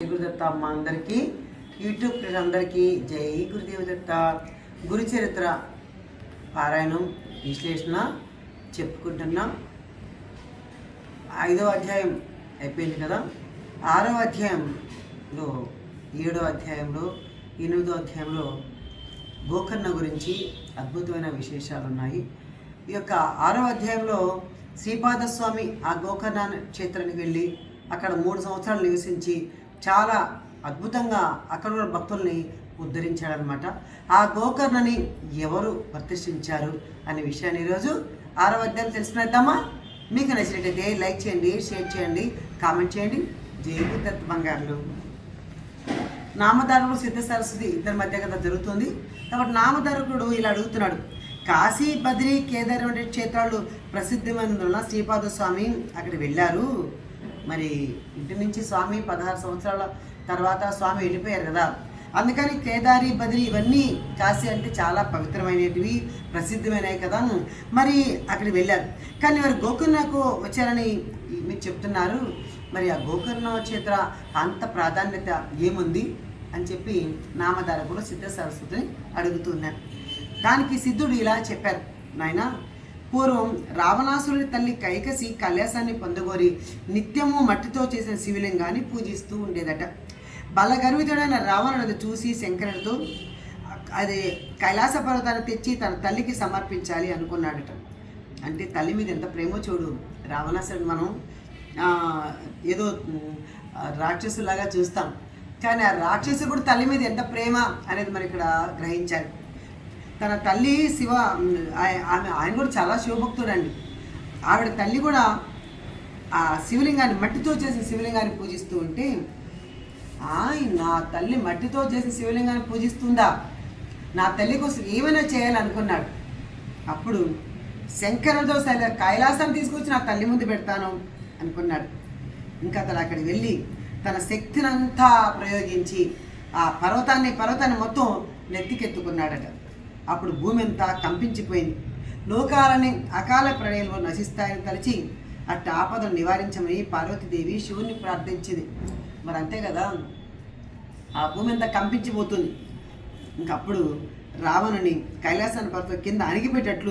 గురుదత్త అమ్మ అందరికీ యూట్యూబ్ అందరికీ జై గురుదేవదత్త. గురు చరిత్ర పారాయణం విశ్లేషణ చెప్పుకుంటున్నాం. ఐదో అధ్యాయం అయిపోయింది కదా? ఆరవ అధ్యాయంలో ఏడో అధ్యాయంలో ఎనిమిదో అధ్యాయంలో గోకర్ణ గురించి అద్భుతమైన విశేషాలు ఉన్నాయి ఈ యొక్క ఆరవ అధ్యాయంలో శ్రీపాదస్వామి ఆ గోకర్ణ క్షేత్రానికి వెళ్ళి అక్కడ మూడు సంవత్సరాలు నివసించి చాలా అద్భుతంగా అక్కడ ఉన్న భక్తుల్ని ఉద్ధరించాడనమాట ఆ గోకర్ణని ఎవరు ప్రతిష్ఠించారు అనే విషయాన్ని ఈరోజు ఆరో అధ్యాయం తెలుసుకునేద్దామా మీకు నచ్చినట్టయితే లైక్ చేయండి షేర్ చేయండి కామెంట్ చేయండి. జై దత్ బంగారులు. నామధారకుడు సిద్ధ సరస్వతి ఇద్దరి మధ్య కదా జరుగుతుంది. కాబట్టి నామధారకుడు ఇలా అడుగుతున్నాడు. కాశీ బద్రి కేదార్ వంటి క్షేత్రాలు ప్రసిద్ధమైనందున శ్రీపాద స్వామి అక్కడికి వెళ్ళారు. మరి ఇంటి నుంచి స్వామి పదహారు సంవత్సరాల తర్వాత స్వామి వెళ్ళిపోయారు కదా. అందుకని కేదారి బద్రి ఇవన్నీ కాశీ అంటే చాలా పవిత్రమైనటివి ప్రసిద్ధమైనవి కదా మరి అక్కడికి వెళ్ళారు. కానీ మరి గోకర్ణకు వచ్చారని మీరు చెప్తున్నారు. మరి ఆ గోకర్ణ క్షేత్ర అంత ప్రాధాన్యత ఏముంది అని చెప్పి నామధారకుడు సిద్ధ సరస్వతిని అడుగుతున్నారు దానికి సిద్ధుడు ఇలా చెప్పారు. నాయన పూర్వం రావణాసురుడి తల్లి కైకసి కైలాసాన్ని పొందగోరి నిత్యము మట్టితో చేసిన శివలింగాన్ని పూజిస్తూ ఉండేదట. బలగర్వితుడైన రావణుడు అది చూసి శంకరుడితో అది కైలాస పర్వతాన్ని తెచ్చి తన తల్లికి సమర్పించాలి అనుకున్నాడట. అంటే తల్లి మీద ఎంత ప్రేమో చూడు రావణాసురుడు మనం ఏదో రాక్షసులాగా చూస్తాం. కానీ ఆ రాక్షసుడు కూడా తల్లి మీద ఎంత ప్రేమ అనేది మనం ఇక్కడ గ్రహించాలి. తన తల్లి శివ ఆయ- ఆమె ఆయన కూడా చాలా శివభక్తుడండి. ఆవిడ తల్లి కూడా ఆ శివలింగాన్ని మట్టితో చేసిన శివలింగాన్ని పూజిస్తూ ఉంటే ఆయ్ నా తల్లి మట్టితో చేసిన శివలింగాన్ని పూజిస్తుందా? నా తల్లి కోసం ఏమైనా చేయాలనుకున్నాడు. అప్పుడు శంకరుడితో సరే కైలాసం తీసుకొచ్చి నా తల్లి ముందు పెడతాను అనుకున్నాడు. ఇంకా అతను అక్కడికి వెళ్ళి తన శక్తినంతా ప్రయోగించి ఆ పర్వతాన్ని పర్వతాన్ని మొత్తం నెత్తికెత్తుకున్నాడట. అప్పుడు భూమి అంతా కంపించిపోయింది. లోకాలని అకాల ప్రళయంలో నశిస్తాయని తలచి అట్ట ఆపదను నివారించమని పార్వతీదేవి శివుణ్ణి ప్రార్థించింది. మరి అంతే కదా? ఆ భూమి అంతా కంపించిపోతుంది. ఇంకప్పుడు రావణుని కైలాసాన్ని పర్వతం కింద అణిగిపెట్టట్లు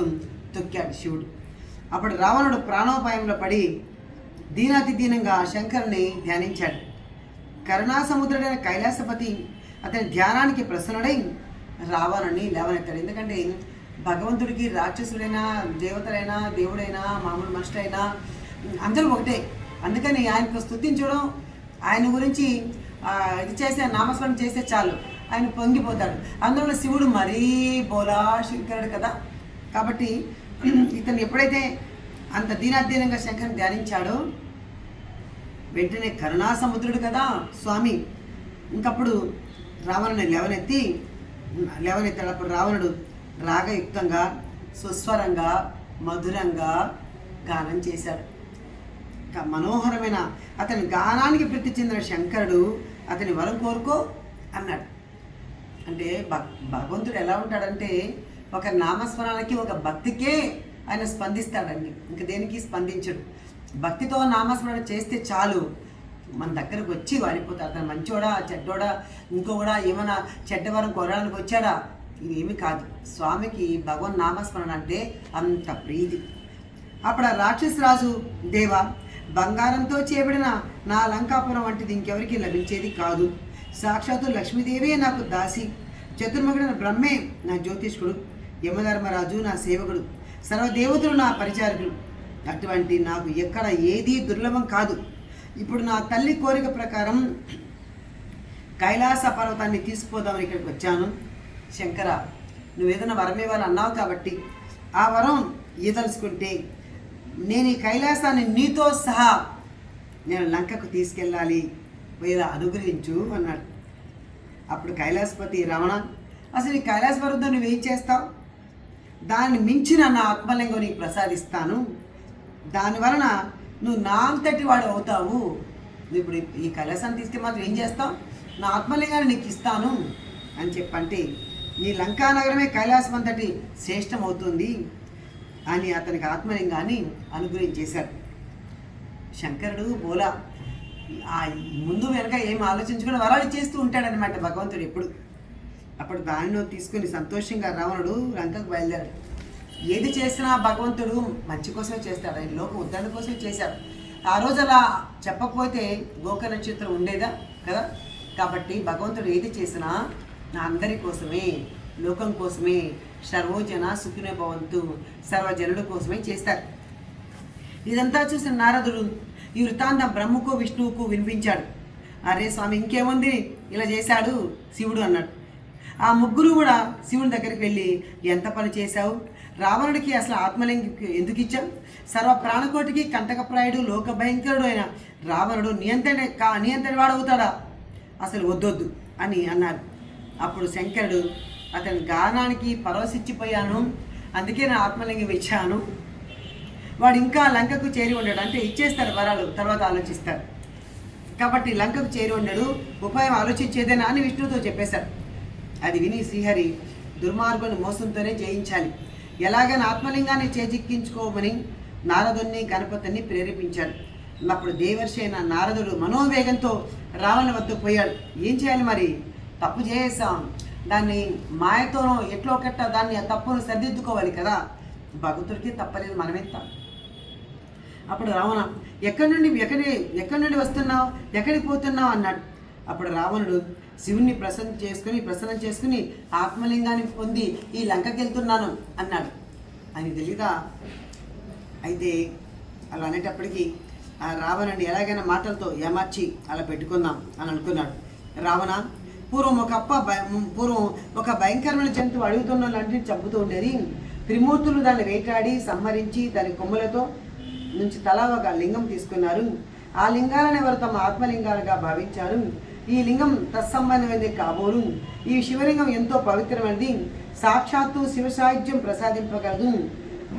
తొక్కాడు శివుడు. అప్పుడు రావణుడు ప్రాణోపాయంలో పడి దీనాతి దీనంగా శంకరుని ధ్యానించాడు. కరుణాసముద్రుడైన కైలాసపతి అతని ధ్యానానికి ప్రసన్నుడై రావాలని లేవనెత్తాడు. ఎందుకంటే భగవంతుడికి రాక్షసుడైనా దేవతలైనా దేవుడైనా మామూలు మనుషులైనా అందరూ ఒకటే. అందుకని ఆయనకు స్థుతించడం ఆయన గురించి ఇది చేస్తే నామస్మరణ చేస్తే చాలు. ఆయన పొంగిపోతాడు. అందువల్ల శివుడు మరీ బోలా శంకరుడు కదా. కాబట్టి ఇతను ఎప్పుడైతే అంత దీనాధీనంగా శంకరుని ధ్యానించాడో వెంటనే కరుణా సముద్రుడు కదా స్వామి. ఇంకప్పుడు రావణుని లేవనెత్తి లేవనెత్తాడు అప్పుడు రావణుడు రాగయుక్తంగా సుస్వరంగా మధురంగా గానం చేశాడు. ఇంకా మనోహరమైన అతని గానానికి ప్రతి చెందిన శంకరుడు అతని వరం కోరుకో అన్నాడు. అంటే భక్ భగవంతుడు ఎలా ఉంటాడంటే ఒక నామస్మరణకి ఒక భక్తికే ఆయన స్పందిస్తాడండి. ఇంక దేనికి స్పందించడు. భక్తితో నామస్మరణ చేస్తే చాలు. మన దగ్గరకు వచ్చి వాడిపోతారు అతను మంచోడా చెడ్డోడా ఇంకోడా ఏమైనా చెడ్డవరం కోరడానికి వచ్చాడా? ఇవేమి కాదు. స్వామికి భగవన్ నామస్మరణ అంటే అంత ప్రీతి. అప్పుడు ఆ రాక్షసరాజు దేవా బంగారంతో చేయబడిన నా లంకాపురం వంటిది ఇంకెవరికి లభించేది కాదు. సాక్షాత్తు లక్ష్మీదేవే నాకు దాసి. చతుర్ముఖుడైన బ్రహ్మే నా జ్యోతిష్కుడు. యమధర్మరాజు నా సేవకుడు. సర్వదేవతలు నా పరిచారకులు. అటువంటి నాకు ఎక్కడ ఏదీ దుర్లభం కాదు. ఇప్పుడు నా తల్లి కోరిక ప్రకారం కైలాస పర్వతాన్ని తీసుకుపోదామని ఇక్కడికి వచ్చాను. శంకర నువ్వు ఏదైనా వరం ఇవ్వాలి అన్నావు కాబట్టి ఆ వరం ఈదలుచుకుంటే నేను ఈ కైలాసాన్ని నీతో సహా నేను లంకకు తీసుకెళ్ళాలి లేదా అనుగ్రహించు అన్నాడు. అప్పుడు కైలాసపతి రమణ అసలు ఈ కైలాస పర్వతం నువ్వేం చేస్తావు? దాన్ని మించిన నా ఆత్మలింగం నీకు ప్రసాదిస్తాను. దాని వలన నువ్వు నా అంతటి వాడు అవుతావు. నువ్వు ఇప్పుడు ఈ కైలాసాన్ని తీస్తే మాత్రం ఏం చేస్తావు? నా ఆత్మలింగాన్ని నీకు ఇస్తాను అని చెప్పంటే నీ లంకా నగరమే కైలాసం అంతటి శ్రేష్టం అవుతుంది అని అతనికి ఆత్మలింగాన్ని అనుగ్రహించేశారు శంకరుడు బోలా ఆ ముందు వెనక ఏం ఆలోచించుకుని వరాలు చేస్తూ ఉంటాడనమాట భగవంతుడు ఎప్పుడు. అప్పుడు దానిలో తీసుకుని సంతోషంగా రావణుడు లంకకు బయలుదేరాడు. ఏది చేసినా భగవంతుడు మంచి కోసమే చేస్తాడు. ఆయన లోక ఉద్ధరణ కోసమే చేశాడు. ఆ రోజు అలా చెప్పకపోతే గోక నక్షత్రం ఉండేదా? కదా? కాబట్టి భగవంతుడు ఏది చేసినా నా అందరి కోసమే లోకం కోసమే సర్వోజన సుఖినే భవంతు సర్వజనుల కోసమే చేస్తారు ఇదంతా చూసిన నారదుడు ఈ వృత్తాంతం బ్రహ్మకు విష్ణువుకు వినిపించాడు. అరే స్వామి ఇంకేముంది? ఇలా చేశాడు శివుడు అన్నాడు. ఆ ముగ్గురు కూడా శివుని దగ్గరికి వెళ్ళి ఎంత పని చేశావు? రావణుడికి అసలు ఆత్మలింగి ఎందుకు ఇచ్చాం? సర్వ ప్రాణకోటికి కంటకప్రాయుడు లోక భయంకరుడు అయిన రావణుడు నియంత్రణ కా నియంత్రణ వాడవుతాడా అసలు వద్దొద్దు అని అన్నారు. అప్పుడు శంకరుడు అతని గానానికి పరవశిచ్చిపోయాను అందుకే నా ఆత్మలింగం ఇచ్చాను. వాడు ఇంకా లంకకు చేరి ఉండడు అంటే ఇచ్చేస్తారు వరాలు తర్వాత ఆలోచిస్తారు. కాబట్టి లంకకు చేరి ఉండడు ఉపాయం ఆలోచించేదేనా? అని విష్ణుతో చెప్పేశారు. అది విని శ్రీహరి దుర్మార్గుని మోసంతోనే జయించాలి. ఎలాగైనా ఆత్మలింగాన్ని చేజిక్కించుకోమని నారదుని గణపతిని ప్రేరేపించాడు. అప్పుడు దేవర్షి అయిన నారదుడు మనోవేగంతో రావణ వద్దకు పోయాడు. ఏం చేయాలి మరి? తప్పు చేసాం దాన్ని మాయతోనో ఎట్లో కట్ట దాన్ని ఆ తప్పును సరిదిద్దుకోవాలి కదా. భగవంతుడికి తప్పలేదు మనమెంత అప్పుడు రావణ ఎక్కడి నుండి ఎక్కడి ఎక్కడి నుండి వస్తున్నావు? ఎక్కడికి పోతున్నావు? అన్నాడు. అప్పుడు రావణుడు శివుణ్ణి ప్రసన్న చేసుకుని ప్రసన్నం చేసుకుని ఆత్మలింగాన్ని పొంది ఈ లంకకి వెళ్తున్నాను అన్నాడు. అని తెలియదా అయితే అలా అనేటప్పటికీ ఆ రావణుని ఎలాగైనా మాటలతో ఏమార్చి అలా పెట్టుకుందాం అని అనుకున్నాడు. రావణ పూర్వం ఒక అప్ప పూర్వం ఒక భయంకరమైన జంతువు అడుగుతున్న లాంటివి చంపుతూ ఉండేది. త్రిమూర్తులు దాన్ని వేటాడి సంహరించి దాని కొమ్ములతో నుంచి తలా ఒక లింగం తీసుకున్నారు. ఆ లింగాలను ఎవరు తమ ఆత్మలింగాలుగా భావించారు? ఈ లింగం తత్సంబంధమైనది కాబోలు. ఈ శివలింగం ఎంతో పవిత్రమైనది. సాక్షాత్తు శివ సాహిత్యం ప్రసాదింపగలదు.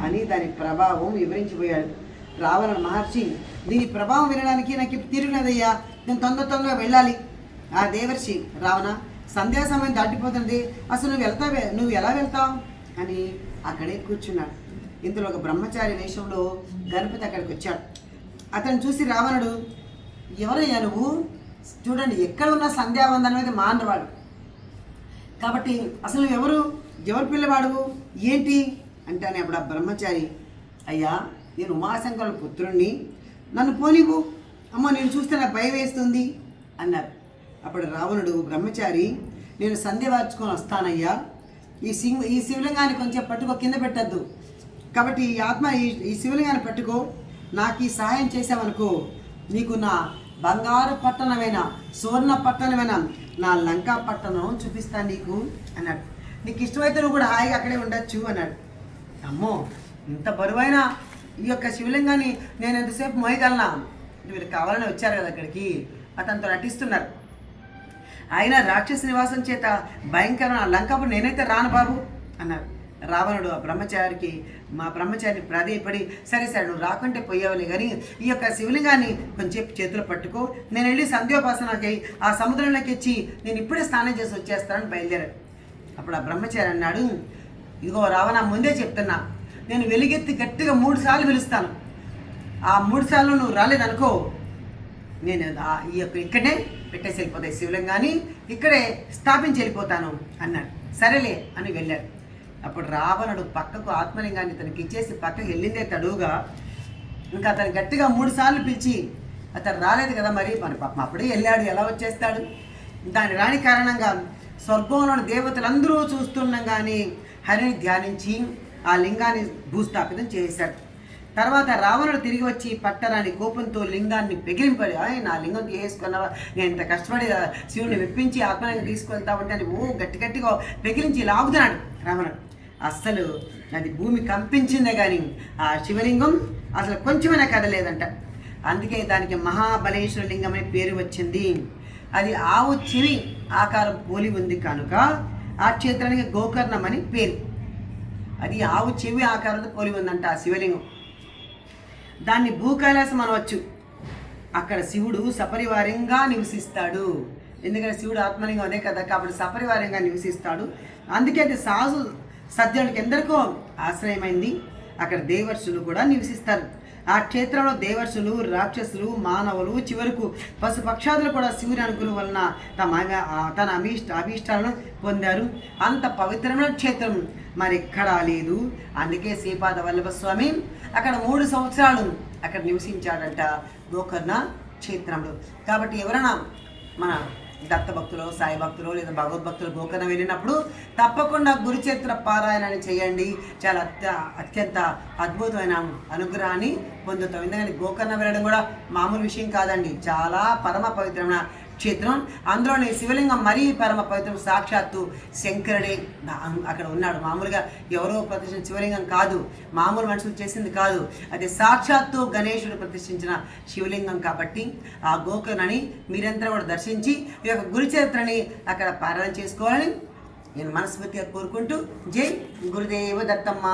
అని దాని ప్రభావం వివరించిపోయాడు. రావణ మహర్షి దీని ప్రభావం వినడానికి నాకు ఇప్పుడు తిరిగినదయ్యా నేను తొందర తొందరగా వెళ్ళాలి. ఆ దేవర్షి రావణ సంధ్యా సమయం దాటిపోతుంది. అసలు నువ్వు వెళ్తావే నువ్వు ఎలా వెళ్తావు? అని అక్కడే కూర్చున్నాడు. ఇందులో ఒక బ్రహ్మచారి వేషంలో గణపతి అక్కడికి వచ్చాడు. అతను చూసి రావణుడు ఎవరయ్యా నువ్వు? చూడండి ఎక్కడ ఉన్న సంధ్యావందనం అనేది మానవాడు కాబట్టి అసలు ఎవరు ఎవరు పిల్లవాడు? ఏంటి? అంటానే అప్పుడు ఆ బ్రహ్మచారి అయ్యా నేను ఉమాశంకరుల పుత్రుణ్ణి. నన్ను పోనివ్వు. అమ్మ నేను చూస్తే నాకు భయం వేస్తుంది అన్నారు. అప్పుడు రావణుడు బ్రహ్మచారి నేను సంధ్య వార్చుకొని వస్తానయ్యా. ఈ సింగ్ ఈ శివలింగాన్ని కొంచెం పట్టుకో కింద పెట్టద్దు. కాబట్టి ఈ ఆత్మ ఈ ఈ శివలింగాన్ని పట్టుకో. నాకు ఈ సహాయం చేసావనుకో నీకు నా బంగారు పట్టణమైన? సువర్ణ పట్టణమైన? నా లంకా పట్టణం చూపిస్తాను నీకు అన్నాడు. నీకు ఇష్టమైతే నువ్వు కూడా హాయిగా అక్కడే ఉండొచ్చు అన్నాడు. అమ్మో ఇంత బరువైన ఈ యొక్క శివలింగాన్ని నేను ఎంతసేపు మోయగలనా? మీరు కావాలని వచ్చారు కదా అక్కడికి. అతనితో నటిస్తున్నారు. ఆయన రాక్షస నివాసం చేత భయంకరమైన లంకపు నేనైతే రాను బాబు అన్నారు రావణుడు ఆ బ్రహ్మచారికి మా బ్రహ్మచారిని ప్రాధేయపడి సరే సరే నువ్వు రాకుంటే పోయేవాళ్ళే కానీ ఈ యొక్క శివలింగాన్ని కొంచెం చేతులు పట్టుకో. నేను వెళ్ళి సంధ్యోపాసనకై ఆ సముద్రంలోకి ఇచ్చి నేను ఇప్పుడే స్నానం చేసి వచ్చేస్తానని బయలుదేరాడు అప్పుడు ఆ బ్రహ్మచారి అన్నాడు ఇదిగో రావణ ముందే చెప్తున్నా. నేను వెలుగెత్తి గట్టిగా మూడు సార్లు పిలుస్తాను. ఆ మూడు సార్లు నువ్వు రాలేదనుకో నేను ఈ యొక్క ఇక్కడే పెట్టేసి వెళ్ళిపోతాయి శివలింగాన్ని ఇక్కడే స్థాపించి వెళ్ళిపోతాను అన్నాడు. సరేలే అని వెళ్ళాడు. అప్పుడు రావణుడు పక్కకు ఆత్మలింగాన్ని తనకి ఇచ్చేసి పక్కకు వెళ్ళిందే తడువుగా. ఇంకా అతను గట్టిగా మూడు సార్లు పిలిచి అతను రాలేదు కదా మరి మన పాపం అప్పుడే వెళ్ళాడు ఎలా వచ్చేస్తాడు? దాని రాని కారణంగా స్వర్గంలోని దేవతలందరూ చూస్తుండగానే హరిని ధ్యానించి ఆ లింగాన్ని భూస్థాపితం చేశాడు. తర్వాత రావణుడు తిరిగి వచ్చి పట్టరాని కోపంతో లింగాన్ని పెగిలింపడి "ఆయ్, నా లింగం తీసుకున్నావా నేను ఇంత కష్టపడి శివుడిని శివుని మెప్పించి ఆత్మలింగం తీసుకెళ్తామంటే అని ఓ గట్టి గట్టిగా పెగిలించి లాగుతున్నాడు రావణుడు. అస్సలు అది భూమి కంపించిందే కానీ ఆ శివలింగం అసలు కొంచెమైనా కదలేదంట. అందుకే దానికి మహాబలేశ్వర లింగం అనే పేరు వచ్చింది. అది ఆవు చివి ఆకారం పోలి ఉంది కనుక ఆ క్షేత్రానికి గోకర్ణం అని పేరు. అది ఆవు చెవి ఆకారంతో పోలి ఉందంట ఆ శివలింగం. దాన్ని భూకైలాసం అనవచ్చు. అక్కడ శివుడు సపరివారంగా నివసిస్తాడు. ఎందుకంటే శివుడు ఆత్మలింగం అదే కదా కాబట్టి సపరివారంగా నివసిస్తాడు. అందుకే అది సాజు సజ్జనుడికి ఎందరికో ఆశ్రయమైంది. అక్కడ దేవర్షులు కూడా నివసిస్తారు. ఆ క్షేత్రంలో దేవర్షులు రాక్షసులు మానవులు చివరకు పశుపక్షాదులు కూడా శివుని అనుకుని వలన తమ తన అభీష్ట అభీష్టాలను పొందారు. అంత పవిత్రమైన క్షేత్రం మరి ఎక్కడా లేదు. అందుకే శ్రీపాద వల్లభ స్వామి అక్కడ మూడు సంవత్సరాలు అక్కడ నివసించాడంట గోకర్ణ క్షేత్రంలో. కాబట్టి ఎవరైనా మన దత్త భక్తులు సాయి భక్తులు లేదా భగవద్భక్తులు గోకర్ణ వెళ్ళినప్పుడు తప్పకుండా గురుచరిత్ర పారాయణాన్ని చేయండి. చాలా అత్య అత్యంత అద్భుతమైన అనుగ్రహాన్ని పొందుతాం. ఎందుకంటే గోకర్ణ వెళ్ళడం కూడా మామూలు విషయం కాదండి. చాలా పరమ పవిత్రమైన క్షేత్రం అందులోనే శివలింగం మరీ పరమ పవిత్రం సాక్షాత్తు శంకరుడే. అక్కడ ఉన్నాడు. మామూలుగా ఎవరో ప్రతిష్ఠించిన శివలింగం కాదు. మామూలు మనుషులు చేసింది కాదు. అది సాక్షాత్తు గణేశుడు ప్రతిష్ఠించిన శివలింగం కాబట్టి ఆ గోకర్ణని మీరంతా కూడా దర్శించి ఈ యొక్క గురు చరిత్రని అక్కడ పారాయణ చేసుకోవాలని నేను మనస్ఫూర్తిగా కోరుకుంటూ జై గురుదేవ దత్తమ్మ.